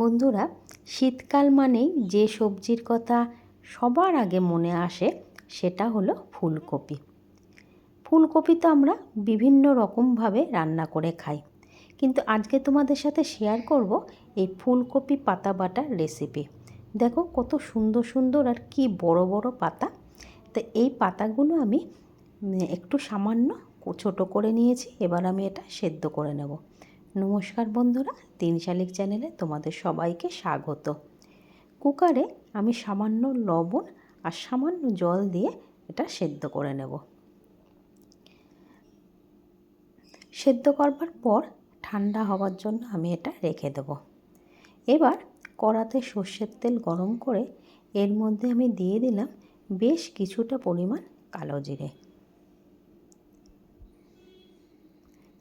বন্ধুরা, শীতকাল মানেই যে সবজির কথা সবার আগে মনে আসে সেটা হলো ফুলকপি। ফুলকপি তো আমরা বিভিন্ন রকমভাবে রান্না করে খাই। কিন্তু আজকে তোমাদের সাথে শেয়ার করব এই ফুলকপি পাতা বাটার রেসিপি দেখো কত সুন্দর সুন্দর আর কি বড় বড় পাতা। তো এই পাতাগুলো আমি একটু সামান্য ছোট করে নিয়েছি, এবার আমি এটা সেদ্ধ করে নেব। নমস্কার বন্ধুরা তিন শালিক চ্যানেলে তোমাদের সবাইকে স্বাগত। কুকারে আমি সামান্য লবণ আর সামান্য জল দিয়ে এটা সেদ্ধ করে নেব। সেদ্ধ করবার পর ঠান্ডা হওয়ার জন্য আমি এটা রেখে দেব। এবার কড়াতে সর্ষের তেল গরম করে এর মধ্যে আমি দিয়ে দিলাম বেশ কিছুটা পরিমাণ কালো জিরে।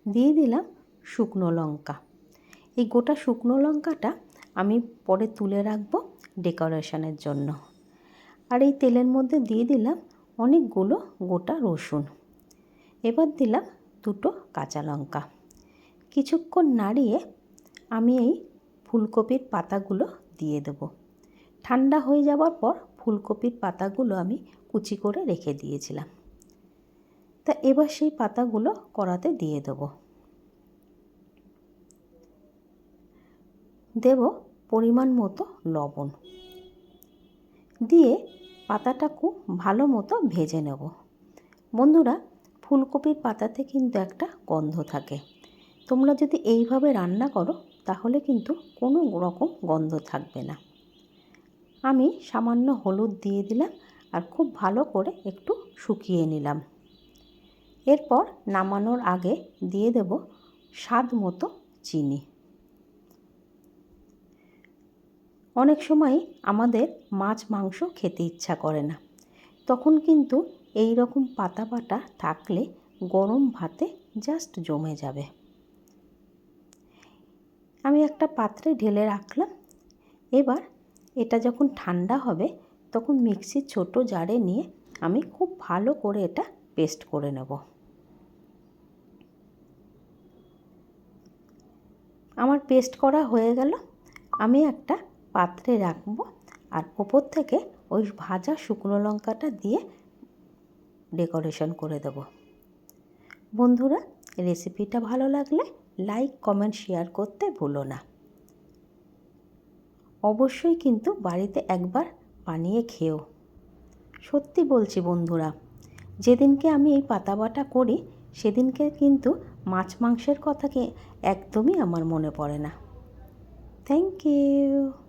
দিয়ে দিলাম শুকনো লঙ্কা। এই গোটা শুকনো লঙ্কাটা আমি পরে তুলে রাখব ডেকোরেশনের জন্য। আর এই তেলের মধ্যে দিয়ে দিলাম অনেকগুলো গোটা রসুন। এবার দিলাম দুটো কাঁচা লঙ্কা। কিছুক্ষণ নাড়িয়ে আমি এই ফুলকপির পাতাগুলো দিয়ে দেব। ঠান্ডা হয়ে যাওয়ার পর ফুলকপির পাতাগুলো আমি কুচি করে রেখে দিয়েছিলাম। তা এবার সেই পাতাগুলো কড়াতে দিয়ে দেবো। দেব পরিমাণ মতো লবণ। দিয়ে পাতাটা খুব ভালো মতো ভেজে নেব। বন্ধুরা, ফুলকপির পাতাতে কিন্তু একটা গন্ধ থাকে। তোমরা যদি এইভাবে রান্না করো, তাহলে কিন্তু কোনো রকম গন্ধ থাকবে না। আমি সামান্য হলুদ দিয়ে দিলাম আর খুব ভালো করে একটু শুকিয়ে নিলাম। এরপর নামানোর আগে দিয়ে দেব স্বাদ মতো চিনি। অনেক সময় আমাদের মাছ, মাংস খেতে ইচ্ছা করে না। তখন কিন্তু এই রকম পাতা পাতা থাকলে গরম ভাতে জাস্ট জমে যাবে। আমি একটা পাত্রে ঢেলে রাখলাম। এবার এটা যখন ঠান্ডা হবে, তখন মিক্সির ছোট জারে নিয়ে আমি খুব ভালো করে এটা পেস্ট করে নেব। আমার পেস্ট করা হয়ে গেল। আমি একটা পাত্রে রাখব আর ওপর থেকে ওই ভাজা শুকনো লঙ্কাটা দিয়ে ডেকোরেশন করে দেব। বন্ধুরা, রেসিপিটা ভালো লাগলে লাইক, কমেন্ট, শেয়ার করতে ভুলো না। অবশ্যই কিন্তু বাড়িতে একবার বানিয়ে খেও। সত্যি বলছি বন্ধুরা, যেদিনকে আমি এই পাতা বাটা করি, সেদিনকে কিন্তু মাছ মাংসের কথাকে একদমই আমার মনে পড়ে না। Thank you